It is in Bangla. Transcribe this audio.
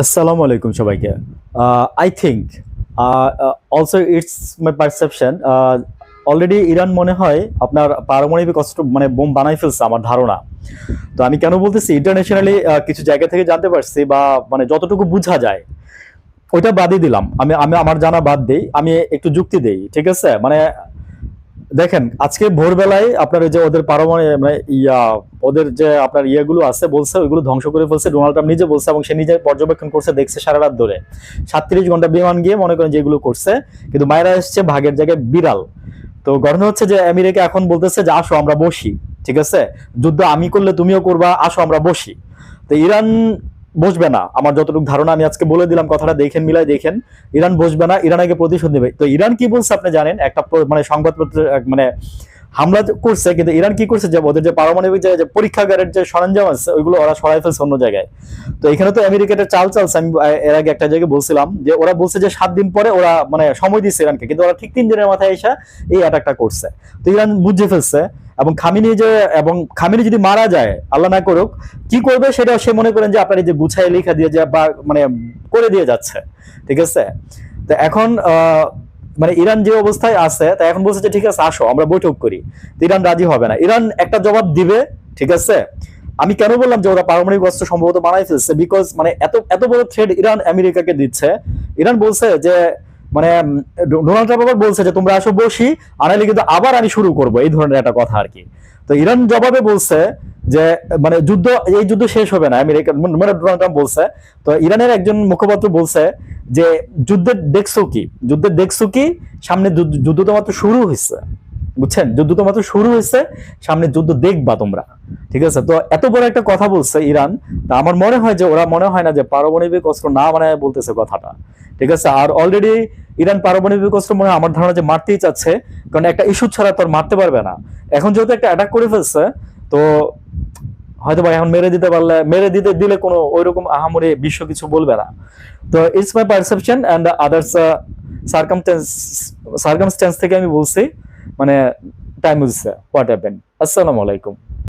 আসসালামু আলাইকুম সবাইকে। I think also it's my perception already Iran মনে হয় আপনার পারমাণবিক অস্ত্র মানে বোম বানাই ফেলছে আমার ধারণা। তো আমি কেন বলতেছি ইন্টারন্যাশনালি কিছু জায়গা থেকে জানতে পারছি বা মানে যতটুকু বোঝা যায়, ওইটা বাদই দিলাম। আমি আমি, আমার জানা বাদ দেই, আমি একটু যুক্তি দেই, ঠিক আছে? মানে দেখেন, আজকে ভোরবেলায় আপনার যে ওদের পারমাণবিক মানে ইয়া, ওদের যে আপনার ইয়েগুলো আছে, বলছে, ওইগুলো ধ্বংস করে ফেলছে, ডোনাল্ড ট্রাম্প নিজে বলছে এবং সে নিজে পর্যবেক্ষণ করছে, দেখছে সারা রাত ধরে। সাতত্রিশ ঘণ্টা বিমান গিয়ে মনে করেন যেগুলো করছে, কিন্তু মায়েরা এসছে ভাগের জায়গায় বিড়াল। তো ঘটনা হচ্ছে যে আমেরিকা এখন বলতেছে যে, আসো, আমরা বসি। ঠিক আছে? যুদ্ধ আমি করলে তুমিও করবা, আসো, আমরা বসি। তো ইরান বসবে না। আমার যতটুকু ধারণা আমি আজকে বলে দিলাম, কথাটা দেখেন মিলাই দেখেন। ইরান বসবে না, ইরান আগে প্রতিশোধ নেবে। তো ইরান কি বলছে আপনি জানেন? একটা মানে সংবাদপত্র মানে হামলা করছে, কিন্তু ইরান কি করছে যে ওদের যে পারমাণবিক যে পরীক্ষাগারের যে সরঞ্জাম আছে, ওইগুলো ওরা সরাই ফেলছে অন্য জায়গায়। তো এখানে তো আমেরিকাটা চাল চালছে। আমি এর আগে একটা জায়গায় বলছিলাম যে ওরা বলছে যে সাত দিন পরে ওরা মানে সময় দিচ্ছে ইরানকে, কিন্তু ওরা ঠিক তিন দিনের মাথায় এসে এই অ্যাটাকটা করছে। তো ইরান বুঝে ফেলছে এবং খামিনি যে, এবং খামিনি যদি মারা যায়, আল্লাহ না করুক, কি করবে সেটা সে মনে করেন যে আপনার এই যে গুছাই লেখা দিয়ে যে বা মানে করে দিয়ে যাচ্ছে। ঠিক আছে? তো এখন মানে ইরান যে অবস্থায় আছে, তা এখন বলছে যে ঠিক আছে, আসো, আমরা বৈঠক করি। ইরান রাজি হবে না। ইরান একটা জবাব দিবে, ঠিক আছে? আমি কেন বললাম যে ওরা পারমাণবিক অস্ত্র সম্ভবত বানাই ফেলছে? বিকজ মানে এত এত বড় থ্রেড ইরান আমেরিকাকে দিচ্ছে। ইরান বলছে যে মানে ডোনাল্ড ট্রাম্প আবার বলছে যে, তোমরা আসো বসি আনাইলে কিন্তু আবার আমি শুরু করব। এই ধরনের একটা কথা আর কি। তো ইরান জবাবে বলছে যে মানে যুদ্ধ, এই যুদ্ধ শেষ হবে না। আমেরিকা মানে ডোনাল্ড ট্রাম্প বলছে, তো ইরানের একজন মুখপাত্র বলছে যে, যুদ্ধের দেখছ কি? যুদ্ধের দেখছ কি? সামনে যুদ্ধ তো মাত্র শুরু হয়েছে বুঝছেন? যুদ্ধ তো মাত্র শুরু হয়েছে সামনে যুদ্ধ দেখবা তোমরা। ঠিক আছে? তো এত বড় একটা কথা বলছে ইরান, তা আমার মনে হয় যে, ওরা মনে হয় না যে, পারমাণবিক অস্ত্র না মানে বলতেছে কথাটা। ঠিক আছে? আর অলরেডি ইরান পারমাণবিক অস্ত্র মনে আমার ধারণা যে মারতেই চাচ্ছে, কারণ একটা ইস্যু ছাড়া তো মারতে পারবে না। এখন যেহেতু একটা অ্যাটাক করে ফেলছে, তো হয়তো বা এখন মেরে দিতে পারলে, মেরে দিতে দিলে কোনো ওইরকম আহামরি বিশ্ব কিছু বলবে না। তো it's my perception and others circumstance circumstance থেকে আমি বলছি মানে টাইম বুঝছে হোয়াট হ্যাপেন আসসালামু আলাইকুম।